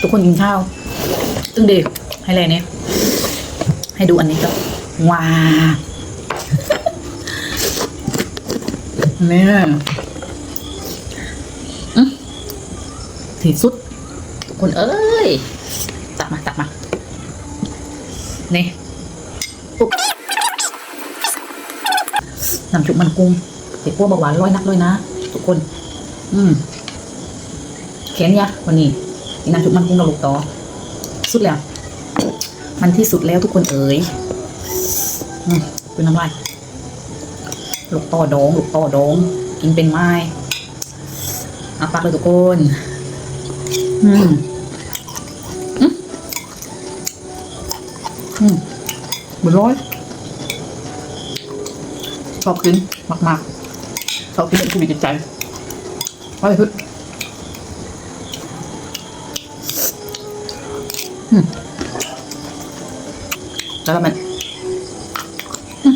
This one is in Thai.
ทุกคนกินข้าวตึงเด็กให้เลยเนี่ยให้ดูอันนี้ครับว้าเนี่ยอื้อที่สุดทุกคนเอ้ย ตักมา ตักมา นี่ปุ๊บน้ำจุกมันกุ้งเด็กพวกเบาหวานร้อยนักด้วยนะ ทุกคน อืมเขียนยะวันนี้ นี่น้ำจุกมันกุ้งเราลูกต่อ สุดแล้ว มันที่สุดแล้วทุกคนเอ๋ยอืมเป็นน้ำลายลูกต่อดองลูกต่อดอง กินเป็นไม้อาปักเลยทุกคน อืมอืมอืมบุญร้อยชอบกินมากๆชอบกินเป็นชีวิตจิตใจไปพึ่ง อืมแล้วก็มันอื